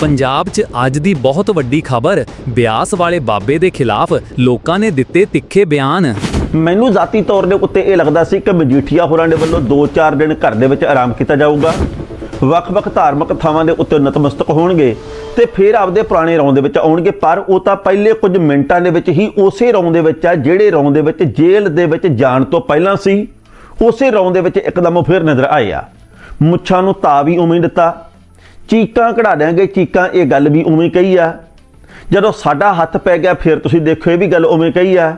ਪੰਜਾਬ 'ਚ ਅੱਜ ਦੀ ਬਹੁਤ ਵੱਡੀ ਖਬਰ, ਬਿਆਸ ਵਾਲੇ ਬਾਬੇ ਦੇ ਖਿਲਾਫ ਲੋਕਾਂ ਨੇ ਦਿੱਤੇ ਤਿੱਖੇ ਬਿਆਨ। ਮੈਨੂੰ ਜ਼ਾਤੀ ਤੌਰ ਦੇ ਉੱਤੇ ਇਹ ਲੱਗਦਾ ਸੀ ਕਿ ਮਜੀਠੀਆ ਹੋਰਾਂ ਦੇ ਵੱਲੋਂ 2-4 ਦਿਨ ਘਰ ਦੇ ਵਿੱਚ ਆਰਾਮ ਕੀਤਾ ਜਾਊਗਾ। ਵੱਖ-ਵੱਖ ਧਾਰਮਿਕ ਥਾਵਾਂ ਦੇ ਉੱਤੇ ਨਤਮਸਤਕ ਹੋਣਗੇ ਤੇ ਫਿਰ ਆਪਦੇ ਪੁਰਾਣੇ ਰੌਂ ਦੇ ਵਿੱਚ ਆਉਣਗੇ, ਪਰ ਉਹ ਤਾਂ ਪਹਿਲੇ ਕੁਝ ਮਿੰਟਾਂ ਦੇ ਵਿੱਚ ਹੀ ਉਸੇ ਰੌਂ ਦੇ ਵਿੱਚ ਆ ਜਿਹੜੇ ਰੌਂ ਦੇ ਵਿੱਚ ਜੇਲ੍ਹ ਦੇ ਵਿੱਚ ਜਾਣ ਤੋਂ ਪਹਿਲਾਂ ਸੀ। ਉਸੇ ਰੌਂ ਦੇ ਵਿੱਚ ਇੱਕਦਮ ਉਹ ਫਿਰ ਨਜ਼ਰ ਆਏ ਆ। ਮੁੱਛਾਂ ਨੂੰ ਤਾ ਵੀ ਉਵੇਂ ਦਿੱਤਾ ਚੀਕਾਂ ਕਢਾ ਦਿਆਂਗੇ, ਚੀਕਾਂ, ਇਹ ਗੱਲ ਵੀ ਉਵੇਂ ਕਹੀ ਆ। ਜਦੋਂ ਸਾਡਾ ਹੱਥ ਪੈ ਗਿਆ, ਫਿਰ ਤੁਸੀਂ ਦੇਖੋ, ਇਹ ਵੀ ਗੱਲ ਉਵੇਂ ਕਹੀ ਆ।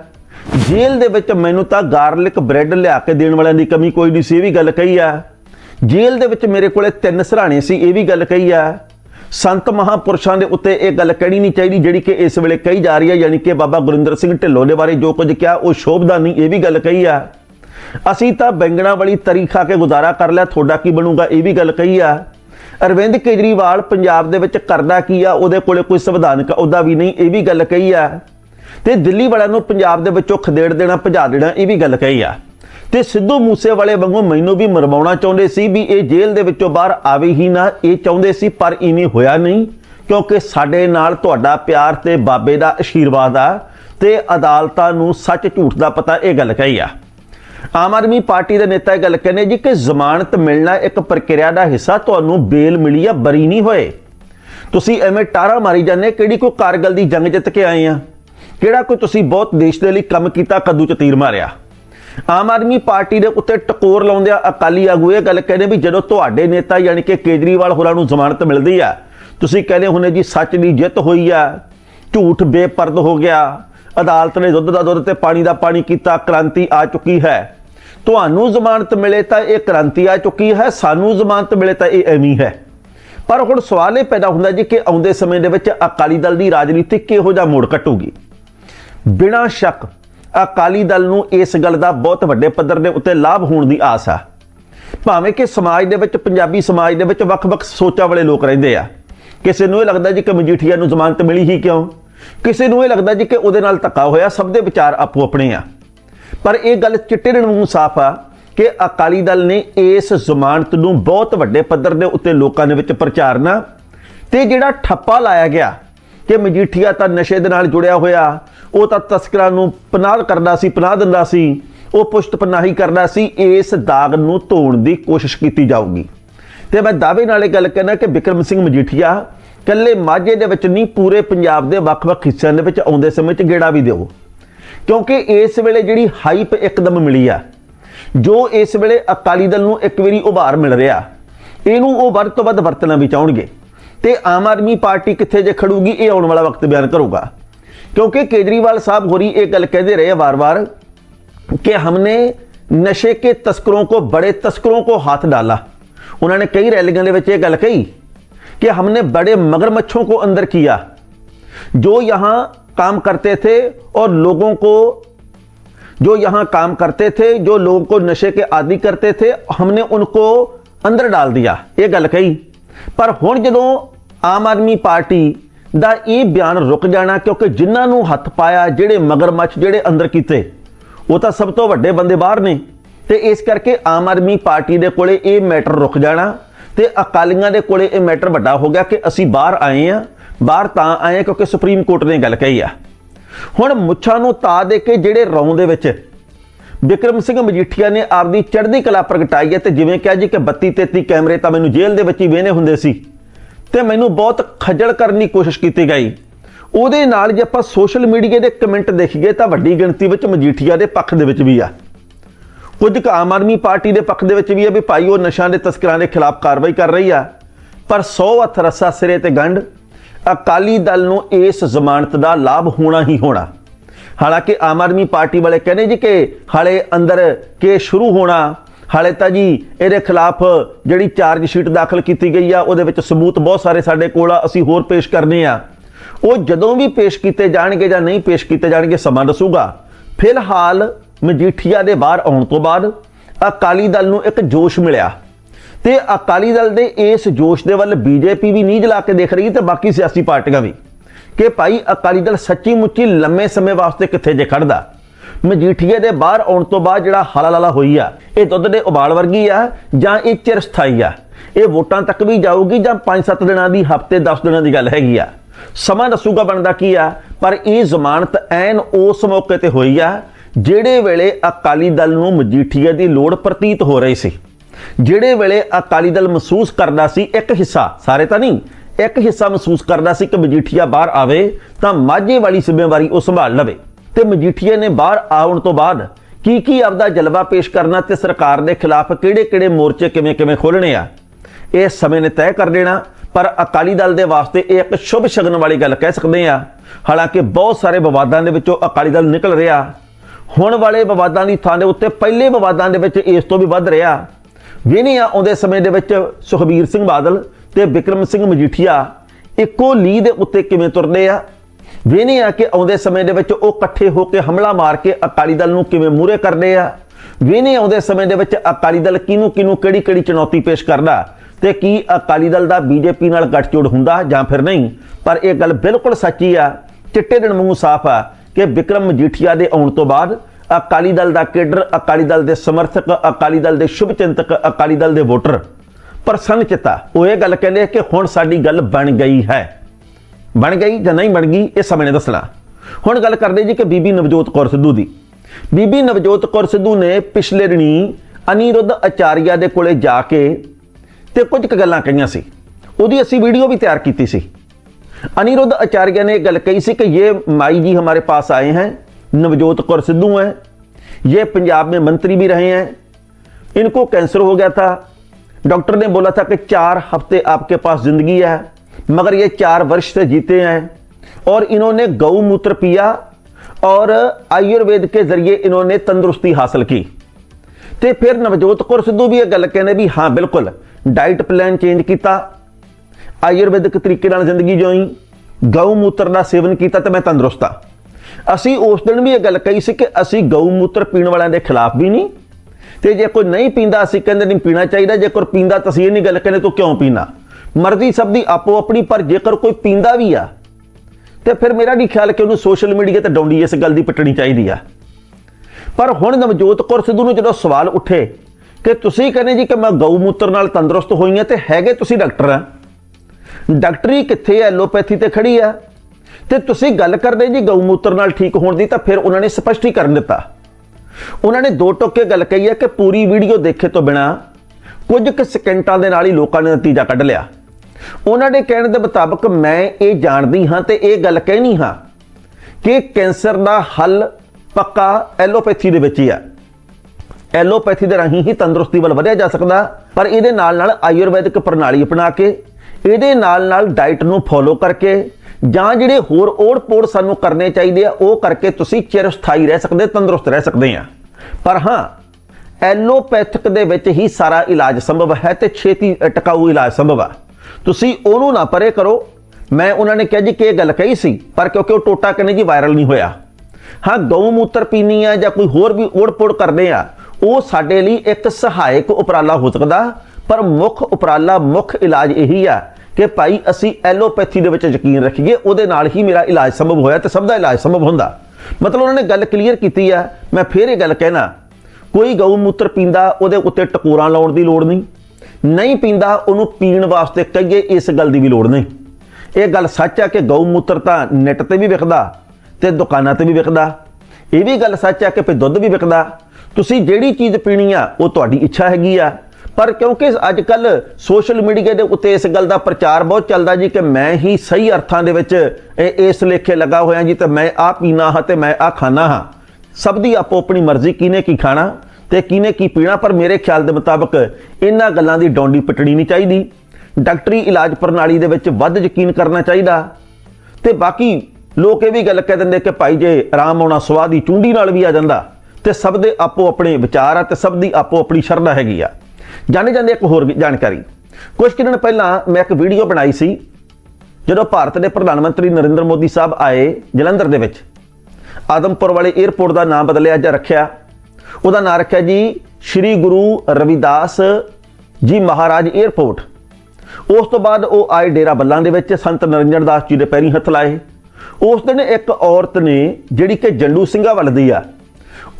ਜੇਲ੍ਹ ਦੇ ਵਿੱਚ ਮੈਨੂੰ ਤਾਂ ਗਾਰਲਿਕ ਬ੍ਰੈਡ ਲਿਆ ਕੇ ਦੇਣ ਵਾਲਿਆਂ ਦੀ ਕਮੀ ਕੋਈ ਨਹੀਂ ਸੀ, ਇਹ ਵੀ ਗੱਲ ਕਹੀ ਆ। ਜੇਲ੍ਹ ਦੇ ਵਿੱਚ ਮੇਰੇ ਕੋਲੇ ਤਿੰਨ ਸਰਾਣੇ ਸੀ, ਇਹ ਵੀ ਗੱਲ ਕਹੀ ਆ। ਸੰਤ ਮਹਾਪੁਰਸ਼ਾਂ ਦੇ ਉੱਤੇ ਇਹ ਗੱਲ ਕਹਿਣੀ ਨਹੀਂ ਚਾਹੀਦੀ, ਜਿਹੜੀ ਕਿ ਇਸ ਵੇਲੇ ਕਹੀ ਜਾ ਰਹੀ ਹੈ ਯਾਨੀ ਕਿ ਬਾਬਾ ਗੁਰਿੰਦਰ ਸਿੰਘ ਢਿੱਲੋਂ ਦੇ ਬਾਰੇ ਜੋ ਕੁਝ ਕਿਹਾ, ਉਹ ਸ਼ੋਭਦਾ ਨਹੀਂ ਇਹ ਵੀ ਗੱਲ ਕਹੀ ਆ। ਅਸੀਂ ਤਾਂ ਬੈਂਗਣਾ ਵਾਲੀ ਤਰੀ ਖਾ ਕੇ ਗੁਜ਼ਾਰਾ ਕਰ ਲਿਆ, ਤੁਹਾਡਾ ਕੀ ਬਣੂਗਾ, ਇਹ ਵੀ ਗੱਲ ਕਹੀ ਆ। ਅਰਵਿੰਦ ਕੇਜਰੀਵਾਲ ਪੰਜਾਬ ਦੇ ਵਿੱਚ ਕਰਦਾ ਕੀ ਆ? ਉਹਦੇ ਕੋਲੇ ਕੋਈ ਸੰਵਿਧਾਨਕ ਅਹੁਦਾ ਵੀ ਨਹੀਂ, ਇਹ ਵੀ ਗੱਲ ਕਹੀ ਆ। ਤੇ ਦਿੱਲੀ ਵਾਲਿਆਂ ਨੂੰ ਪੰਜਾਬ ਦੇ ਵਿੱਚੋਂ ਖਦੇੜ ਦੇਣਾ, ਭਜਾ ਦੇਣਾ, ਇਹ ਵੀ ਗੱਲ ਕਹੀ ਆ। ਤੇ ਸਿੱਧੂ ਮੂਸੇ ਵਾਲੇ ਵਾਂਗੂ ਮੈਨੂੰ ਵੀ ਮਰਵਾਉਣਾ ਚਾਹੁੰਦੇ ਸੀ ਵੀ ਇਹ ਜੇਲ੍ਹ ਦੇ ਵਿੱਚੋਂ ਬਾਹਰ ਆਵੇ ਹੀ ਨਾ, ਇਹ ਚਾਹੁੰਦੇ ਸੀ, ਪਰ ਇਵੇਂ ਹੋਇਆ ਨਹੀਂ, ਕਿਉਂਕਿ ਸਾਡੇ ਨਾਲ ਤੁਹਾਡਾ ਪਿਆਰ ਤੇ ਬਾਬੇ ਦਾ ਆਸ਼ੀਰਵਾਦ ਆ ਤੇ ਅਦਾਲਤਾਂ ਨੂੰ ਸੱਚ ਝੂਠ ਦਾ ਪਤਾ, ਇਹ ਗੱਲ ਕਹੀ ਆ। ਆਮ ਆਦਮੀ ਪਾਰਟੀ ਦੇ ਨੇਤਾ ਇਹ ਗੱਲ ਕਹਿੰਦੇ ਜੀ ਕਿ ਜ਼ਮਾਨਤ ਮਿਲਣਾ ਇੱਕ ਪ੍ਰਕਿਰਿਆ ਦਾ ਹਿੱਸਾ, ਤੁਹਾਨੂੰ ਬੇਲ ਮਿਲੀ ਆ, ਬਰੀ ਨਹੀਂ ਹੋਏ। ਤੁਸੀਂ ਐਵੇਂ ਟਾਰਾ ਮਾਰੀ ਜਾਂਦੇ ਕਿਹੜੀ ਕੋਈ ਕਾਰਗਲ ਦੀ ਜੰਗ ਜਿੱਤ ਕੇ ਆਏ ਆ? ਕਿਹੜਾ ਕੋਈ ਤੁਸੀਂ ਬਹੁਤ ਦੇਸ਼ ਦੇ ਲਈ ਕੰਮ ਕੀਤਾ, ਕੱਦੂ ਚ ਤੀਰ ਮਾਰਿਆ? ਆਮ ਆਦਮੀ ਪਾਰਟੀ ਦੇ ਉੱਤੇ ਟਕੋਰ ਲਾਉਂਦਿਆਂ ਅਕਾਲੀ ਆਗੂ ਇਹ ਗੱਲ ਕਹਿੰਦੇ ਵੀ ਜਦੋਂ ਤੁਹਾਡੇ ਨੇਤਾ ਯਾਨੀ ਕਿ ਕੇਜਰੀਵਾਲ ਹੋਰਾਂ ਨੂੰ ਜ਼ਮਾਨਤ ਮਿਲਦੀ ਆ, ਤੁਸੀਂ ਕਹਿੰਦੇ ਹੁੰਦੇ ਜੀ ਸੱਚ ਦੀ ਜਿੱਤ ਹੋਈ ਆ, ਝੂਠ ਬੇਪਰਦ ਹੋ ਗਿਆ। ਅਦਾਲਤ ਨੇ ਦੁੱਧ ਦਾ ਦੁੱਧ ਤੇ ਪਾਣੀ ਦਾ ਪਾਣੀ ਕੀਤਾ, ਕ੍ਰਾਂਤੀ ਆ ਚੁੱਕੀ ਹੈ। ਤੁਹਾਨੂੰ ਜ਼ਮਾਨਤ ਮਿਲੇ ਤਾਂ ਇਹ ਕ੍ਰਾਂਤੀ ਆ ਚੁੱਕੀ ਹੈ, ਸਾਨੂੰ ਜ਼ਮਾਨਤ ਮਿਲੇ ਤਾਂ ਇਹ ਐਵੇਂ ਹੈ ਪਰ ਹੁਣ ਸਵਾਲ ਇਹ ਪੈਦਾ ਹੁੰਦਾ ਜੀ ਕਿ ਆਉਂਦੇ ਸਮੇਂ ਦੇ ਵਿੱਚ ਅਕਾਲੀ ਦਲ ਦੀ ਰਾਜਨੀਤੀ ਕਿਹੋ ਜਿਹਾ ਮੋੜ ਕੱਟੂਗੀ? ਬਿਨਾਂ ਸ਼ੱਕ, ਅਕਾਲੀ ਦਲ ਨੂੰ ਇਸ ਗੱਲ ਦਾ ਬਹੁਤ ਵੱਡੇ ਪੱਧਰ ਦੇ ਉੱਤੇ ਲਾਭ ਹੋਣ ਦੀ ਆਸ ਆ। ਭਾਵੇਂ ਕਿ ਸਮਾਜ ਦੇ ਵਿੱਚ, ਪੰਜਾਬੀ ਸਮਾਜ ਦੇ ਵਿੱਚ ਵੱਖ-ਵੱਖ ਸੋਚਾਂ ਵਾਲੇ ਲੋਕ ਰਹਿੰਦੇ ਆ। ਕਿਸੇ ਨੂੰ ਇਹ ਲੱਗਦਾ ਜੀ ਕਿ ਮਜੀਠੀਆ ਨੂੰ ਜ਼ਮਾਨਤ ਮਿਲੀ ਹੀ ਕਿਉਂ? ਕਿਸੇ ਨੂੰ ਇਹ ਲੱਗਦਾ ਜੀ ਕਿ ਉਹਦੇ ਨਾਲ ਧੱਕਾ ਹੋਇਆ, ਸਭ ਦੇ ਵਿਚਾਰ ਆਪੋ ਆਪਣੇ ਆ। ਪਰ ਇਹ ਗੱਲ ਚਿੱਟੇ ਰਣ ਸਾਫ਼ ਆ ਕਿ ਅਕਾਲੀ ਦਲ ਨੇ ਇਸ ਜ਼ਮਾਨਤ ਨੂੰ ਬਹੁਤ ਵੱਡੇ ਪੱਧਰ ਦੇ ਉੱਤੇ ਲੋਕਾਂ ਦੇ ਵਿੱਚ ਪ੍ਰਚਾਰਨਾ ਤੇ ਜਿਹੜਾ ਠੱਪਾ ਲਾਇਆ ਗਿਆ ਕਿ ਮਜੀਠੀਆ ਤਾਂ ਨਸ਼ੇ ਦੇ ਨਾਲ ਜੁੜਿਆ ਹੋਇਆ, ਉਹ ਤਾਂ ਤਸਕਰਾਂ ਨੂੰ ਪਨਾਹ ਕਰਦਾ ਸੀ, ਪਨਾਹ ਦਿੰਦਾ ਸੀ, ਉਹ ਪੁਸ਼ਤ ਪਨਾਹੀ ਕਰਦਾ ਸੀ, ਇਸ ਦਾਗ ਨੂੰ ਧੋਣ ਦੀ ਕੋਸ਼ਿਸ਼ ਕੀਤੀ ਜਾਊਗੀ। ਤੇ ਮੈਂ ਦਾਅਵੇ ਨਾਲ ਇਹ ਗੱਲ ਕਹਿਣਾ ਕਿ ਵਿਕਰਮ ਸਿੰਘ ਮਜੀਠੀਆ ਕੱਲੇ ਮਾਝੇ ਦੇ ਵਿੱਚ ਨਹੀਂ, ਪੂਰੇ ਪੰਜਾਬ ਦੇ ਵੱਖ-ਵੱਖ ਹਿੱਸਿਆਂ ਦੇ ਵਿੱਚ ਆਉਂਦੇ ਸਮੇਂ 'ਚ ਗੇੜਾ ਵੀ ਦਿਓ। ਕਿਉਂਕਿ ਇਸ ਵੇਲੇ ਜਿਹੜੀ ਹਾਈਪ ਇੱਕਦਮ ਮਿਲੀ ਆ, ਜੋ ਇਸ ਵੇਲੇ ਅਕਾਲੀ ਦਲ ਨੂੰ ਇੱਕ ਵਾਰੀ ਉਭਾਰ ਮਿਲ ਰਿਹਾ, ਇਹਨੂੰ ਉਹ ਵੱਧ ਤੋਂ ਵੱਧ ਵਰਤਣਾ ਵੀ ਚਾਹਣਗੇ। ਤੇ ਆਮ ਆਦਮੀ ਪਾਰਟੀ ਕਿੱਥੇ ਜੇ ਖੜੂਗੀ, ਇਹ ਆਉਣ ਵਾਲਾ ਵਕਤ ਬਿਆਨ ਕਰੂਗਾ। ਕਿਉਂਕਿ ਕੇਜਰੀਵਾਲ ਸਾਹਿਬ ਹੋਰੀ ਇਹ ਗੱਲ ਕਹਿੰਦੇ ਰਹੇ ਵਾਰ-ਵਾਰ ਕਿ ਹਮਨੇ ਨਸ਼ੇ ਕੇ ਤਸਕਰੋਂ ਕੋ ਬੜੇ ਤਸਕਰੋਂ ਕੋ ਹੱਥ ਡਾਲਾ। ਉਹਨਾਂ ਨੇ ਕਈ ਰੈਲੀਆਂ ਦੇ ਵਿੱਚ ਇਹ ਗੱਲ ਕਹੀ कि हमने बड़े मगरमच्छों को अंदर किया जो यहाँ काम करते थे और लोगों को जो यहाँ काम करते थे जो लोगों को नशे के आदि करते थे हमने उनको ਅੰਦਰ ਡਾਲ ਦਿਆ ਇਹ ਗੱਲ ਕਹੀ ਪਰ ਹੁਣ ਜਦੋਂ ਆਮ ਆਦਮੀ ਪਾਰਟੀ ਦਾ ਇਹ ਬਿਆਨ ਰੁਕ ਜਾਣਾ ਕਿਉਂਕਿ ਜਿਨ੍ਹਾਂ ਨੂੰ ਹੱਥ ਪਾਇਆ ਜਿਹੜੇ ਮਗਰਮੱਛ ਜਿਹੜੇ ਅੰਦਰ ਕੀਤੇ ਉਹ ਤਾਂ ਸਭ ਤੋਂ ਵੱਡੇ ਬੰਦੇ ਬਾਹਰ ਨੇ ਤੇ ਇਸ ਕਰਕੇ ਆਮ ਆਦਮੀ ਪਾਰਟੀ ਦੇ ਕੋਲੇ ਇਹ ਮੈਟਰ ਰੁਕ ਜਾਣਾ ਤੇ ਅਕਾਲੀਆਂ ਦੇ ਕੋਲੇ ਇਹ ਮੈਟਰ ਵੱਡਾ ਹੋ ਗਿਆ ਕਿ ਅਸੀਂ ਬਾਹਰ ਆਏ ਆ ਬਾਹਰ ਤਾਂ ਆਏ ਕਿਉਂਕਿ ਸੁਪਰੀਮ ਕੋਰਟ ਨੇ ਗੱਲ ਕਹੀ ਆ। ਹੁਣ ਮੁੱਛਾਂ ਨੂੰ ਤਾ ਦੇ ਕੇ ਜਿਹੜੇ ਰੌਂ ਦੇ ਵਿੱਚ ਵਿਕਰਮ ਸਿੰਘ ਮਜੀਠੀਆ ਨੇ ਆਪਦੀ ਚੜ੍ਹਦੀ ਕਲਾ ਪ੍ਰਗਟਾਈ ਹੈ ਤੇ ਜਿਵੇਂ ਕਿਹਾ ਜੀ ਕਿ 32 33 ਕੈਮਰੇ ਤਾਂ ਮੈਨੂੰ ਜੇਲ੍ਹ ਦੇ ਵਿੱਚ ਹੀ ਵੇਨੇ ਹੁੰਦੇ ਸੀ ਤੇ ਮੈਨੂੰ ਬਹੁਤ ਖੱਜਲ ਕਰਨ ਦੀ ਕੋਸ਼ਿਸ਼ ਕੀਤੀ ਗਈ। ਉਹਦੇ ਨਾਲ ਜੇ ਆਪਾਂ ਸੋਸ਼ਲ ਮੀਡੀਆ ਦੇ ਕਮੈਂਟ ਦੇਖੀਏ ਤਾਂ ਵੱਡੀ ਗਿਣਤੀ ਵਿੱਚ ਮਜੀਠੀਆ ਦੇ ਪੱਖ ਦੇ ਵਿੱਚ ਵੀ ਆ। ਕੁਝ ਕੁ ਆਮ ਆਦਮੀ ਪਾਰਟੀ ਦੇ ਪੱਖ ਦੇ ਵਿੱਚ ਵੀ ਹੈ ਵੀ ਭਾਈ ਉਹ ਨਸ਼ਾ ਦੇ ਤਸਕਰਾਂ ਦੇ ਖਿਲਾਫ ਕਾਰਵਾਈ ਕਰ ਰਹੀ ਆ। ਪਰ 100 ਹੱਥ ਰੱਸਾ ਸਿਰੇ ਤੇ ਗੰਢ, ਅਕਾਲੀ ਦਲ ਨੂੰ ਇਸ ਜ਼ਮਾਨਤ ਦਾ ਲਾਭ ਹੋਣਾ ਹੀ ਹੋਣਾ। ਹਾਲਾਂਕਿ ਆਮ ਆਦਮੀ ਪਾਰਟੀ ਵਾਲੇ ਕਹਿੰਦੇ ਜੀ ਕਿ ਹਾਲੇ ਅੰਦਰ ਕੇਸ ਸ਼ੁਰੂ ਹੋਣਾ, ਹਾਲੇ ਤਾਂ ਜੀ ਇਹਦੇ ਖਿਲਾਫ ਜਿਹੜੀ ਚਾਰਜ ਸ਼ੀਟ ਦਾਖਲ ਕੀਤੀ ਗਈ ਆ, ਉਹਦੇ ਵਿੱਚ ਸਬੂਤ ਬਹੁਤ ਸਾਰੇ ਸਾਡੇ ਕੋਲ ਆ, ਅਸੀਂ ਹੋਰ ਪੇਸ਼ ਕਰਨੇ ਆ। ਉਹ ਜਦੋਂ ਵੀ ਪੇਸ਼ ਕੀਤੇ ਜਾਣਗੇ ਜਾਂ ਨਹੀਂ ਪੇਸ਼ ਕੀਤੇ ਜਾਣਗੇ, ਸਮਾਂ ਦੱਸੂਗਾ। ਫਿਲਹਾਲ ਮਜੀਠੀਆ ਦੇ ਬਾਹਰ ਆਉਣ ਤੋਂ ਬਾਅਦ ਅਕਾਲੀ ਦਲ ਨੂੰ ਇੱਕ ਜੋਸ਼ ਮਿਲਿਆ। ਤੇ ਅਕਾਲੀ ਦਲ ਦੇ ਇਸ ਜੋਸ਼ ਦੇ ਵੱਲ ਬੀਜੇਪੀ ਵੀ ਨੀਝ ਜਲਾ ਕੇ ਦੇਖ ਰਹੀ ਤੇ ਬਾਕੀ ਸਿਆਸੀ ਪਾਰਟੀਆਂ ਵੀ ਕਿ ਭਾਈ ਅਕਾਲੀ ਦਲ ਸੱਚੀ ਮੁੱਚੀ ਲੰਮੇ ਸਮੇਂ ਵਾਸਤੇ ਕਿੱਥੇ ਜੇ ਖੜਦਾ। ਮਜੀਠੀਏ ਦੇ ਬਾਹਰ ਆਉਣ ਤੋਂ ਬਾਅਦ ਜਿਹੜਾ ਹਲਾਲਾਲਾ ਹੋਈ ਆ, ਇਹ ਦੁੱਧ ਦੇ ਉਬਾਲ ਵਰਗੀ ਆ ਜਾਂ ਇਹ ਚਿਰਸਥਾਈ ਆ? ਇਹ ਵੋਟਾਂ ਤੱਕ ਵੀ ਜਾਊਗੀ ਜਾਂ 5-7 ਦਿਨਾਂ ਦੀ, ਹਫ਼ਤੇ 10 ਦਿਨਾਂ ਦੀ ਗੱਲ ਹੈਗੀ ਆ? ਸਮਾਂ ਦੱਸੂਗਾ ਬਣਦਾ ਕੀ ਆ, ਪਰ ਇਹ ਜ਼ਮਾਨਤ ਐਨ ਉਸ ਮੌਕੇ ਤੇ ਹੋਈ ਆ ਜਿਹੜੇ ਵੇਲੇ ਅਕਾਲੀ ਦਲ ਨੂੰ ਮਜੀਠੀਏ ਦੀ ਲੋੜ ਪ੍ਰਤੀਤ ਹੋ ਰਹੀ ਸੀ, ਜਿਹੜੇ ਵੇਲੇ ਅਕਾਲੀ ਦਲ ਮਹਿਸੂਸ ਕਰਦਾ ਸੀ ਇੱਕ ਹਿੱਸਾ, ਸਾਰੇ ਤਾਂ ਨਹੀਂ, ਇੱਕ ਹਿੱਸਾ ਮਹਿਸੂਸ ਕਰਦਾ ਸੀ ਕਿ ਮਜੀਠੀਆ ਬਾਹਰ ਆਵੇ, ਤਾਂ ਮਾਝੇ ਵਾਲੀ ਜ਼ਿੰਮੇਵਾਰੀ ਉਹ ਸੰਭਾਲ ਲਵੇ। ਤੇ ਮਜੀਠੀਆ ਨੇ ਬਾਹਰ ਆਉਣ ਤੋਂ ਬਾਅਦ ਕੀ ਕੀ ਆਪਦਾ ਜਲਵਾ ਪੇਸ਼ ਕਰਨਾ ਤੇ ਸਰਕਾਰ ਦੇ ਖਿਲਾਫ ਕਿਹੜੇ-ਕਿਹੜੇ ਮੋਰਚੇ ਕਿਵੇਂ-ਕਿਵੇਂ ਖੋਲਣੇ ਆ, ਇਹ ਸਮੇਂ ਨੇ ਤੈਅ ਕਰ ਦੇਣਾ। ਪਰ ਅਕਾਲੀ ਦਲ ਦੇ ਵਾਸਤੇ ਇਹ ਇੱਕ ਸ਼ੁਭ ਸ਼ਗਨ ਵਾਲੀ ਗੱਲ ਕਹਿ ਸਕਦੇ ਆ ਹਾਲਾਂਕਿ ਬਹੁਤ ਸਾਰੇ ਵਿਵਾਦਾਂ ਦੇ ਵਿੱਚੋਂ ਅਕਾਲੀ ਦਲ ਨਿਕਲ ਰਿਹਾ। ਹੁਣ ਵਾਲੇ ਵਿਵਾਦਾਂ ਦੀ ਥਾਂ ਦੇ ਉੱਤੇ ਪਹਿਲੇ ਵਿਵਾਦਾਂ ਦੇ ਵਿੱਚ ਇਸ ਤੋਂ ਵੀ ਵੱਧ ਰਿਹਾ। ਵਿਨੇ ਆਉਂਦੇ ਸਮੇਂ ਦੇ ਵਿੱਚ ਸੁਖਬੀਰ ਸਿੰਘ ਬਾਦਲ ਤੇ ਵਿਕਰਮ ਸਿੰਘ ਮਜੀਠੀਆ ਇੱਕੋ ਲੀਹ ਦੇ ਉੱਤੇ ਕਿਵੇਂ ਤੁਰਦੇ ਆ? ਵਿਨੇ ਆ ਕਿ ਆਉਂਦੇ ਸਮੇਂ ਦੇ ਵਿੱਚ ਉਹ ਇਕੱਠੇ ਹੋ ਕੇ ਹਮਲਾ ਮਾਰ ਕੇ ਅਕਾਲੀ ਦਲ ਨੂੰ ਕਿਵੇਂ ਮੂਹਰੇ ਕਰਦੇ ਆ? ਵਿਨੇ ਆਉਂਦੇ ਸਮੇਂ ਦੇ ਵਿੱਚ ਅਕਾਲੀ ਦਲ ਕਿਹਨੂੰ ਕਿਹਨੂੰ ਕਿਹੜੀ ਕਿਹੜੀ ਚੁਣੌਤੀ ਪੇਸ਼ ਕਰਦਾ ਤੇ ਕੀ ਅਕਾਲੀ ਦਲ ਦਾ ਬੀਜੇਪੀ ਨਾਲ ਗੱਠਜੋੜ ਹੁੰਦਾ ਜਾਂ ਫਿਰ ਨਹੀਂ? ਪਰ ਇਹ ਗੱਲ ਬਿਲਕੁਲ ਸੱਚੀ ਆ, ਚਿੱਟੇ ਦਿਨ ਮੂੰਹ ਸਾਫ਼ ਆ। ਕਿ ਵਿਕਰਮ ਮਜੀਠੀਆ ਦੇ ਆਉਣ ਤੋਂ ਬਾਅਦ ਅਕਾਲੀ ਦਲ ਦਾ ਕੇਡਰ, ਅਕਾਲੀ ਦਲ ਦੇ ਸਮਰਥਕ, ਅਕਾਲੀ ਦਲ ਦੇ ਸ਼ੁਭ ਚਿੰਤਕ, ਅਕਾਲੀ ਦਲ ਦੇ ਵੋਟਰ। ਪ੍ਰਸੰਨ ਚਿੱਤਾ, ਉਹ ਇਹ ਗੱਲ ਕਹਿੰਦੇ ਕਿ ਹੁਣ ਸਾਡੀ ਗੱਲ ਬਣ ਗਈ ਹੈ। ਬਣ ਗਈ ਜਾਂ ਨਹੀਂ ਬਣ ਗਈ, ਇਹ ਸਮੇਂ ਨੇ ਦੱਸਣਾ। ਹੁਣ ਗੱਲ ਕਰਦੇ ਜੀ ਕਿ ਬੀਬੀ ਨਵਜੋਤ ਕੌਰ ਸਿੱਧੂ ਦੀ। ਬੀਬੀ ਨਵਜੋਤ ਕੌਰ ਸਿੱਧੂ ਨੇ ਪਿਛਲੇ ਦਿਨੀ ਅਨੀਰੁੱਧ ਆਚਾਰੀਆ ਦੇ ਕੋਲੇ ਜਾ ਕੇ ਤੇ ਕੁਝ ਕੁ ਗੱਲਾਂ ਕਹੀਆਂ ਸੀ। ਉਹਦੀ ਅਸੀਂ ਵੀਡੀਓ ਵੀ ਤਿਆਰ ਕੀਤੀ ਸੀ। अनिरुद्ध आचार्य ने गल कही सी कि ये माई जी हमारे पास आए हैं, नवजोत कौर सिद्धू हैं, ये पंजाब में मंत्री भी रहे हैं। इनको कैंसर हो गया था। डॉक्टर ने बोला था कि चार हफ़्ते आपके पास ज़िंदगी है, मगर ये चार वर्ष से जीते हैं और इन्होंने गौमूत्र पिया और आयुर्वेद के ज़रिए इन्होंने तंदुरुस्ती हासिल की। तो फिर नवजोत कौर सिद्धू भी यह गल कहने भी हाँ बिल्कुल, डाइट प्लान चेंज किया ਆਯੁਰਵੈਦਿਕ ਤਰੀਕੇ ਨਾਲ ਜ਼ਿੰਦਗੀ ਜਿਉਈ, ਗਊ ਮੂਤਰ ਦਾ ਸੇਵਨ ਕੀਤਾ ਤੇ ਮੈਂ ਤੰਦਰੁਸਤ ਆ ਅਸੀਂ ਉਸ ਦਿਨ ਵੀ ਇਹ ਗੱਲ ਕਹੀ ਸੀ ਕਿ ਅਸੀਂ ਗਊ ਮੂਤਰ ਪੀਣ ਵਾਲਿਆਂ ਦੇ ਖਿਲਾਫ ਵੀ ਨਹੀਂ। ਤੇ ਜੇ ਕੋਈ ਨਹੀਂ ਪੀਂਦਾ, ਅਸੀਂ ਕਹਿੰਦੇ ਨਹੀਂ ਪੀਣਾ ਚਾਹੀਦਾ। ਜੇ ਕੋਈ ਪੀਂਦਾ ਤਾਂ ਅਸੀਂ ਇਹ ਨਹੀਂ ਗੱਲ ਕਹਿੰਦੇ, ਤੂੰ ਕਿਉਂ ਪੀਣਾ ਮਰਜ਼ੀ ਸਭ ਦੀ ਆਪੋ ਆਪਣੀ ਪਰ ਜੇਕਰ ਕੋਈ ਪੀਂਦਾ ਵੀ ਆ, ਤੇ ਫਿਰ ਮੇਰਾ ਨਹੀਂ ਖਿਆਲ ਕਿ ਉਹਨੂੰ ਸੋਸ਼ਲ ਮੀਡੀਆ ਤੇ ਡੌਂਡੀ ਇਸ ਗੱਲ ਦੀ ਪਿੱਟਣੀ ਚਾਹੀਦੀ ਆ। ਪਰ ਹੁਣ ਨਵਜੋਤ ਕੌਰ ਸਿੱਧੂ ਨੂੰ ਜਦੋਂ ਸਵਾਲ ਉੱਠੇ ਕਿ ਤੁਸੀਂ ਕਹਿੰਦੇ ਜੀ ਕਿ ਮੈਂ ਗਊ ਮੂਤਰ ਨਾਲ ਤੰਦਰੁਸਤ ਹੋਈ ਹਾਂ ਤੇ ਹੈਗੇ ਤੁਸੀਂ ਡਾਕਟਰ ਆ ਡਾਕਟਰੀ ਕਿੱਥੇ ਐਲੋਪੈਥੀ ਤੇ ਖੜੀ ਆ। ਤੇ ਤੁਸੀਂ ਗੱਲ ਕਰਦੇ ਜੀ ਗਊਮੂਤਰ ਨਾਲ ਠੀਕ ਹੋਣ ਦੀ, ਤਾਂ ਫਿਰ ਉਹਨਾਂ ਨੇ ਸਪਸ਼ਟੀਕਰਨ ਦਿੱਤਾ। ਉਹਨਾਂ ਨੇ ਦੋ ਟੋਕੇ ਗੱਲ ਕਹੀ ਹੈ ਕਿ ਪੂਰੀ ਵੀਡੀਓ ਦੇਖੇ ਤੋਂ ਬਿਨਾ ਕੁਝ ਕੁ ਸਕਿੰਟਾਂ ਦੇ ਨਾਲ ਹੀ ਲੋਕਾਂ ਨੇ ਨਤੀਜਾ ਕੱਢ ਲਿਆ। ਉਹਨਾਂ ਦੇ ਕਹਿਣ ਦੇ ਮੁਤਾਬਕ ਮੈਂ ਇਹ ਜਾਣਦੀ ਹਾਂ ਤੇ ਇਹ ਗੱਲ ਕਹਿਣੀ ਹਾਂ ਕਿ ਕੈਂਸਰ ਦਾ ਹੱਲ ਪੱਕਾ ਐਲੋਪੈਥੀ ਦੇ ਵਿੱਚ ਹੀ ਆ। ਐਲੋਪੈਥੀ ਦੇ ਰਾਹੀਂ ਹੀ ਤੰਦਰੁਸਤੀ ਵੱਲ ਵਧਿਆ ਜਾ ਸਕਦਾ, ਪਰ ਇਹਦੇ ਨਾਲ ਨਾਲ ਆਯੁਰਵੈਦਿਕ ਪ੍ਰਣਾਲੀ ਅਪਣਾ ਕੇ ਇਹਦੇ ਨਾਲ ਨਾਲ ਡਾਈਟ ਨੂੰ ਫੋਲੋ ਕਰਕੇ ਜਾਂ ਜਿਹੜੇ ਹੋਰ ਓੜ-ਪੋੜ ਸਾਨੂੰ ਕਰਨੇ ਚਾਹੀਦੇ ਆ, ਉਹ ਕਰਕੇ ਤੁਸੀਂ ਚਿਰਸਥਾਈ ਰਹਿ ਸਕਦੇ, ਤੰਦਰੁਸਤ ਰਹਿ ਸਕਦੇ ਆ। ਪਰ ਹਾਂ ਐਲੋਪੈਥਿਕ ਦੇ ਵਿੱਚ ਹੀ ਸਾਰਾ ਇਲਾਜ ਸੰਭਵ ਹੈ ਤੇ ਛੇਤੀ ਟਿਕਾਊ ਇਲਾਜ ਸੰਭਵ ਆ। ਤੁਸੀਂ ਉਹਨੂੰ ਨਾ ਪਰੇ ਕਰੋ। ਮੈਂ ਉਹਨਾਂ ਨੇ ਕਿਹਾ ਜੀ ਕਿ ਇਹ ਗੱਲ ਕਹੀ ਸੀ, ਪਰ ਕਿਉਂਕਿ ਉਹ ਟੋਟਾ ਕਹਿੰਦੇ ਜੀ ਵਾਇਰਲ ਨਹੀਂ ਹੋਇਆ। ਹਾਂ, ਗਊ ਮੂਤਰ ਪੀਣੀ ਆ ਜਾਂ ਕੋਈ ਹੋਰ ਵੀ ਓੜ-ਪੋੜ ਕਰਦੇ ਆ, ਉਹ ਸਾਡੇ ਲਈ ਇੱਕ ਸਹਾਇਕ ਉਪਰਾਲਾ ਹੋ ਸਕਦਾ। ਪਰ ਮੁੱਖ ਉਪਰਾਲਾ, ਮੁੱਖ ਇਲਾਜ ਇਹੀ ਆ ਕਿ ਭਾਈ ਅਸੀਂ ਐਲੋਪੈਥੀ ਦੇ ਵਿੱਚ ਯਕੀਨ ਰੱਖੀਏ, ਉਹਦੇ ਨਾਲ ਹੀ ਮੇਰਾ ਇਲਾਜ ਸੰਭਵ ਹੋਇਆ ਤੇ ਸਭ ਦਾ ਇਲਾਜ ਸੰਭਵ ਹੁੰਦਾ। ਮਤਲਬ ਉਹਨਾਂ ਨੇ ਗੱਲ ਕਲੀਅਰ ਕੀਤੀ ਆ, ਮੈਂ ਫੇਰ ਇਹ ਗੱਲ ਕਹਿਣਾ, ਕੋਈ ਗਊ ਮੂਤਰ ਪੀਂਦਾ, ਉਹਦੇ ਉੱਤੇ ਟਕੋਰਾਂ ਲਾਉਣ ਦੀ ਲੋੜ ਨਹੀਂ। ਨਹੀਂ ਪੀਂਦਾ, ਉਹਨੂੰ ਪੀਣ ਵਾਸਤੇ ਕਹੀਏ, ਇਸ ਗੱਲ ਦੀ ਵੀ ਲੋੜ ਨਹੀਂ। ਇਹ ਗੱਲ ਸੱਚ ਆ ਕਿ ਗਊ ਮੂਤਰ ਤਾਂ ਨੈਟ ਤੇ ਵੀ ਵਿਕਦਾ ਤੇ ਦੁਕਾਨਾਂ ਤੇ ਵੀ ਵਿਕਦਾ ਇਹ ਵੀ ਗੱਲ ਸੱਚ ਆ ਕਿ ਭਈ ਦੁੱਧ ਵੀ ਵਿਕਦਾ ਤੁਸੀਂ ਜਿਹੜੀ ਚੀਜ਼ ਪੀਣੀ ਆ, ਉਹ ਤੁਹਾਡੀ ਇੱਛਾ ਹੈਗੀ ਆ। ਪਰ ਕਿਉਂਕਿ ਅੱਜ ਕੱਲ ਸੋਸ਼ਲ ਮੀਡੀਆ ਦੇ ਉੱਤੇ ਇਸ ਗੱਲ ਦਾ ਪ੍ਰਚਾਰ ਬਹੁਤ ਚੱਲਦਾ ਜੀ ਕਿ ਮੈਂ ਹੀ ਸਹੀ ਅਰਥਾਂ ਦੇ ਵਿੱਚ ਇਹ ਇਸ ਲੇਖੇ ਲੱਗਾ ਹੋਇਆ ਜੀ ਤੇ ਮੈਂ ਆ ਪੀਣਾ ਹਾਂ ਤੇ ਮੈਂ ਆ ਖਾਣਾ ਹਾਂ। ਸਭ ਦੀ ਆਪੋ ਆਪਣੀ ਮਰਜ਼ੀ ਕਿਨੇ ਕੀ ਖਾਣਾ ਤੇ ਕਿਨੇ ਕੀ ਪੀਣਾ, ਪਰ ਮੇਰੇ ਖਿਆਲ ਦੇ ਮੁਤਾਬਕ ਇਹਨਾਂ ਗੱਲਾਂ ਦੀ ਡੌਂਡੀ ਪਟਣੀ ਨਹੀਂ ਚਾਹੀਦੀ। ਡਾਕਟਰੀ ਇਲਾਜ ਪ੍ਰਣਾਲੀ ਦੇ ਵਿੱਚ ਵੱਧ ਯਕੀਨ ਕਰਨਾ ਚਾਹੀਦਾ। ਤੇ ਬਾਕੀ ਲੋਕ ਇਹ ਵੀ ਗੱਲ ਕਹਿ ਦਿੰਦੇ ਕਿ ਭਾਈ ਜੇ ਆਰਾਮ ਆਉਣਾ ਸਵਾਦ ਦੀ ਚੁੰਡੀ ਨਾਲ ਵੀ ਆ ਜਾਂਦਾ ਤੇ ਸਭ ਦੇ ਆਪੋ ਆਪਣੇ ਵਿਚਾਰ ਆ ਤੇ ਸਭ ਦੀ ਆਪੋ ਆਪਣੀ ਸ਼ਰਧਾ ਹੈਗੀ ਆ। ਜਾਣੇ ਜਾਂਦੇ ਇੱਕ ਹੋਰ ਜਾਣਕਾਰੀ। ਕੁਝ ਕੁ ਦਿਨ ਪਹਿਲਾਂ ਮੈਂ ਇੱਕ ਵੀਡੀਓ ਬਣਾਈ ਸੀ, ਜਦੋਂ ਭਾਰਤ ਦੇ ਪ੍ਰਧਾਨ ਮੰਤਰੀ ਨਰਿੰਦਰ ਮੋਦੀ ਸਾਹਿਬ ਆਏ ਜਲੰਧਰ ਦੇ ਵਿੱਚ। ਆਦਮਪੁਰ ਵਾਲੇ 에ਅਰਪੋਰਟ ਦਾ ਨਾਮ ਬਦਲਿਆ ਜਾਂ ਰੱਖਿਆ। ਉਹਦਾ ਨਾਮ ਰੱਖਿਆ ਜੀ ਸ੍ਰੀ ਗੁਰੂ ਰਵਿਦਾਸ ਜੀ ਮਹਾਰਾਜ 에ਅਰਪੋਰਟ ਉਸ ਤੋਂ ਬਾਅਦ ਉਹ ਆਏ ਡੇਰਾ ਬੱਲਾਂ ਦੇ ਵਿੱਚ, ਸੰਤ ਨਰਿੰਦਰ ਦਾਸ ਜੀ ਦੇ ਪੈਰੀਂ ਹੱਥ ਲਾਏ। ਉਸ ਦਿਨ ਇੱਕ ਔਰਤ ਨੇ, ਜਿਹੜੀ ਕਿ ਜੰਡੂ ਸਿੰਘਾ ਵੱਲ ਦੀ ਆ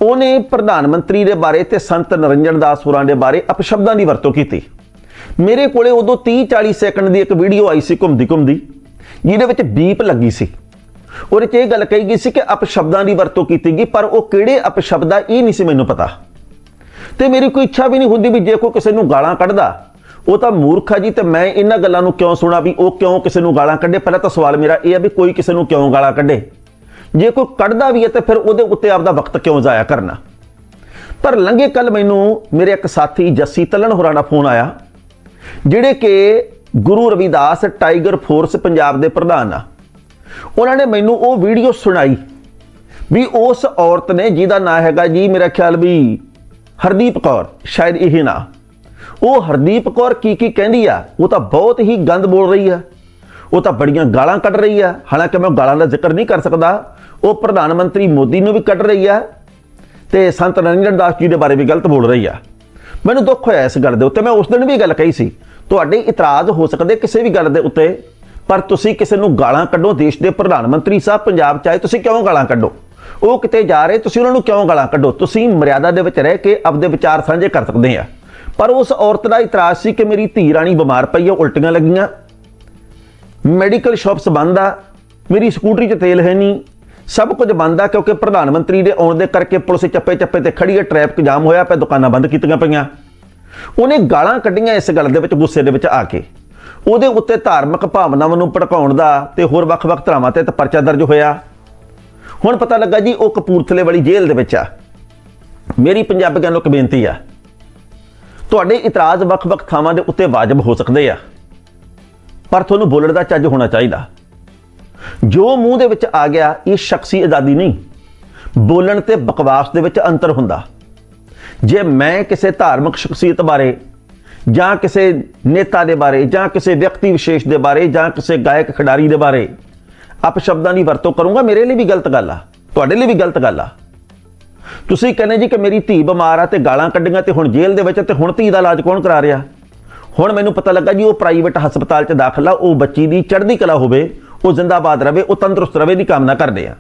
ਉਹਨੇ ਪ੍ਰਧਾਨ ਮੰਤਰੀ ਦੇ ਬਾਰੇ ਤੇ ਸੰਤ ਨਰਿੰਜਨ ਦਾਸ ਹੋਰਾਂ ਦੇ ਬਾਰੇ ਅਪਸ਼ਬਦਾਂ ਦੀ ਵਰਤੋਂ ਕੀਤੀ। ਮੇਰੇ ਕੋਲੇ ਉਦੋਂ 30 40 ਸੈਕਿੰਡ ਦੀ ਇੱਕ ਵੀਡੀਓ ਆਈ ਸੀ ਘੁੰਮਦੀ ਘੁੰਮਦੀ, ਜਿਹਦੇ ਵਿੱਚ ਬੀਪ ਲੱਗੀ ਸੀ। ਉਹਦੇ 'ਚ ਇਹ ਗੱਲ ਕਹੀ ਗਈ ਸੀ ਕਿ ਅਪਸ਼ਬਦਾਂ ਦੀ ਵਰਤੋਂ ਕੀਤੀ ਗਈ, ਪਰ ਉਹ ਕਿਹੜੇ ਅਪਸ਼ਬਦ ਆ ਇਹ ਨਹੀਂ ਸੀ ਮੈਨੂੰ ਪਤਾ। ਤੇ ਮੇਰੀ ਕੋਈ ਇੱਛਾ ਵੀ ਨਹੀਂ ਹੁੰਦੀ ਵੀ ਜੇ ਕੋਈ ਕਿਸੇ ਨੂੰ ਗਾਲਾਂ ਕੱਢਦਾ, ਉਹ ਤਾਂ ਮੂਰਖ ਆ ਜੀ, ਤੇ ਮੈਂ ਇਹਨਾਂ ਗੱਲਾਂ ਨੂੰ ਕਿਉਂ ਸੁਣਾ ਵੀ ਉਹ ਕਿਉਂ ਕਿਸੇ ਨੂੰ ਗਾਲਾਂ ਕੱਢੇ? ਪਹਿਲਾਂ ਤਾਂ ਸਵਾਲ ਮੇਰਾ ਇਹ ਆ ਵੀ ਕੋਈ ਕਿਸੇ ਨੂੰ ਕਿਉਂ ਗਾਲਾਂ ਕੱਢੇ? ਜੇ ਕੋਈ ਕੱਢਦਾ ਵੀ ਹੈ ਤੇ ਫਿਰ ਉਹਦੇ ਉੱਤੇ ਆਪਦਾ ਵਕਤ ਕਿਉਂ ਜ਼ਾਇਆ ਕਰਨਾ? ਪਰ ਲੰਘੇ ਕੱਲ ਮੈਨੂੰ ਮੇਰੇ ਇੱਕ ਸਾਥੀ ਜੱਸੀ ਤਲਣ ਹੋਰਾਂ ਦਾ ਫੋਨ ਆਇਆ, ਜਿਹੜੇ ਕਿ ਗੁਰੂ ਰਵਿਦਾਸ ਟਾਈਗਰ ਫੋਰਸ ਪੰਜਾਬ ਦੇ ਪ੍ਰਧਾਨ ਆ। ਉਹਨਾਂ ਨੇ ਮੈਨੂੰ ਉਹ ਵੀਡੀਓ ਸੁਣਾਈ ਵੀ ਉਸ ਔਰਤ ਨੇ, ਜਿਹਦਾ ਨਾਂ ਹੈਗਾ ਜੀ ਮੇਰਾ ਖਿਆਲ ਵੀ ਹਰਦੀਪ ਕੌਰ, ਸ਼ਾਇਦ ਇਹ ਨਾ। ਉਹ ਹਰਦੀਪ ਕੌਰ ਕੀ ਕੀ ਕਹਿੰਦੀ ਆ? ਉਹ ਤਾਂ ਬਹੁਤ ਹੀ ਗੰਦ ਬੋਲ ਰਹੀ ਆ। ਉਹ ਤਾਂ ਬੜੀਆਂ ਗਾਲਾਂ ਕੱਢ ਰਹੀ ਆ। ਹਾਲਾਂਕਿ ਮੈਂ ਗਾਲਾਂ ਦਾ ਜ਼ਿਕਰ ਨਹੀਂ ਕਰ ਸਕਦਾ ਉਹ ਪ੍ਰਧਾਨ ਮੰਤਰੀ ਮੋਦੀ ਨੂੰ ਵੀ ਕੱਢ ਰਹੀ ਆ ਤੇ ਸੰਤ ਨਰਿੰਦਰ ਦਾਸ ਜੀ ਦੇ ਬਾਰੇ ਵੀ ਗਲਤ ਬੋਲ ਰਹੀ ਆ। ਮੈਨੂੰ ਦੁੱਖ ਹੋਇਆ ਇਸ ਗੱਲ ਦੇ ਉੱਤੇ। ਮੈਂ ਉਸ ਦਿਨ ਵੀ ਗੱਲ ਕਹੀ ਸੀ, ਤੁਹਾਡੇ ਇਤਰਾਜ਼ ਹੋ ਸਕਦੇ ਕਿਸੇ ਵੀ ਗੱਲ ਦੇ ਉੱਤੇ, ਪਰ ਤੁਸੀਂ ਕਿਸੇ ਨੂੰ ਗਾਲਾਂ ਕੱਢੋ, ਦੇਸ਼ ਦੇ ਪ੍ਰਧਾਨ ਮੰਤਰੀ ਸਾਹਿਬ ਪੰਜਾਬ ਚ ਆਏ, ਤੁਸੀਂ ਕਿਉਂ ਗਾਲਾਂ ਕੱਢੋ? ਉਹ ਕਿਤੇ ਜਾ ਰਹੇ, ਤੁਸੀਂ ਉਹਨਾਂ ਨੂੰ ਕਿਉਂ ਗਾਲਾਂ ਕੱਢੋ? ਤੁਸੀਂ ਮਰਿਆਦਾ ਦੇ ਵਿੱਚ ਰਹਿ ਕੇ ਆਪਦੇ ਵਿਚਾਰ ਸਾਂਝੇ ਕਰ ਸਕਦੇ ਆ। ਪਰ ਉਸ ਔਰਤ ਦਾ ਇਤਰਾਜ਼ ਸੀ ਕਿ ਮੇਰੀ ਧੀ ਰਾਣੀ ਬਿਮਾਰ ਪਈ ਆ, ਉਲਟੀਆਂ ਲੱਗੀਆਂ। ਮੈਡੀਕਲ ਸ਼ਾਪਸ ਬੰਦ ਆ, ਮੇਰੀ ਸਕੂਟਰੀ 'ਚ ਤੇਲ ਹੈ ਨਹੀਂ। ਸਭ ਕੁਝ ਬੰਦ ਆ ਕਿਉਂਕਿ ਪ੍ਰਧਾਨ ਮੰਤਰੀ ਦੇ ਆਉਣ ਦੇ ਕਰਕੇ ਪੁਲਿਸ ਚੱਪੇ ਚੱਪੇ ਤੇ ਖੜੀ ਹੈ ਟ੍ਰੈਫਿਕ ਜਾਮ ਹੋਇਆ ਪਿਆ, ਦੁਕਾਨਾਂ ਬੰਦ ਕੀਤੀਆਂ ਪਈਆਂ। ਉਹਨੇ ਗਾਲਾਂ ਕੱਢੀਆਂ ਇਸ ਗੱਲ ਦੇ ਵਿੱਚ, ਗੁੱਸੇ ਦੇ ਵਿੱਚ ਆ ਕੇ। ਉਹਦੇ ਉੱਤੇ ਧਾਰਮਿਕ ਭਾਵਨਾਵਾਂ ਨੂੰ ਭੜਕਾਉਣ ਦਾ ਤੇ ਹੋਰ ਵੱਖ-ਵੱਖ ਧਰਾਵਾਂ ਤੇ ਤਾਂ ਪਰਚਾ ਦਰਜ ਹੋਇਆ। ਹੁਣ ਪਤਾ ਲੱਗਾ ਜੀ, ਉਹ ਕਪੂਰਥਲੇ ਵਾਲੀ ਜੇਲ੍ਹ ਦੇ ਵਿੱਚ ਆ। ਮੇਰੀ ਪੰਜਾਬੀਆਂ ਨੂੰ ਇੱਕ ਬੇਨਤੀ ਆ। ਤੁਹਾਡੇ ਇਤਰਾਜ਼ ਵੱਖ-ਵੱਖ ਥਾਵਾਂ ਦੇ ਉੱਤੇ ਵਾਜਬ ਹੋ ਸਕਦੇ ਆ। ਪਰ ਤੁਹਾਨੂੰ ਬੋਲਣ ਦਾ ਚੱਜ ਹੋਣਾ ਚਾਹੀਦਾ। ਜੋ ਮੂੰਹ ਦੇ ਵਿੱਚ ਆ ਗਿਆ, ਇਹ ਸ਼ਖਸੀ ਆਜ਼ਾਦੀ ਨਹੀਂ। ਬੋਲਣ ਤੇ ਬਕਵਾਸ ਦੇ ਵਿੱਚ ਅੰਤਰ ਹੁੰਦਾ। ਜੇ ਮੈਂ ਕਿਸੇ ਧਾਰਮਿਕ ਸ਼ਖਸੀਅਤ ਬਾਰੇ ਜਾਂ ਕਿਸੇ ਨੇਤਾ ਦੇ ਬਾਰੇ ਜਾਂ ਕਿਸੇ ਵਿਅਕਤੀ ਵਿਸ਼ੇਸ਼ ਦੇ ਬਾਰੇ ਜਾਂ ਕਿਸੇ ਗਾਇਕ ਖਿਡਾਰੀ ਦੇ ਬਾਰੇ ਅਪਸ਼ਬਦਾਂ ਦੀ ਵਰਤੋਂ ਕਰੂੰਗਾ, ਮੇਰੇ ਲਈ ਵੀ ਗਲਤ ਗੱਲ ਆ। ਤੁਹਾਡੇ ਲਈ ਵੀ ਗਲਤ ਗੱਲ ਆ। ਤੁਸੀਂ ਕਹਿੰਦੇ ਜੀ ਕਿ ਮੇਰੀ ਧੀ ਬਿਮਾਰ ਆ ਤੇ ਗਾਲਾਂ ਕੱਢੀਆਂ ਤੇ ਹੁਣ ਜੇਲ੍ਹ ਦੇ ਵਿੱਚ ਤੇ ਹੁਣ ਧੀ ਦਾ ਇਲਾਜ ਕੌਣ ਕਰਾ ਰਿਹਾ? ਹੁਣ ਮੈਨੂੰ ਪਤਾ ਲੱਗਾ ਜੀ ਉਹ ਪ੍ਰਾਈਵੇਟ ਹਸਪਤਾਲ 'ਚ ਦਾਖਲ ਆ, ਉਹ ਬੱਚੀ ਦੀ ਚੜ੍ਹਦੀ ਕਲਾ ਹੋਵੇ ਉਹ ਜ਼ਿੰਦਾਬਾਦ ਰਵੇ ਉਹ ਤੰਦਰੁਸਤ ਰਵੇ ਦੀ ਕਾਮਨਾ ਕਰਦੇ ਆ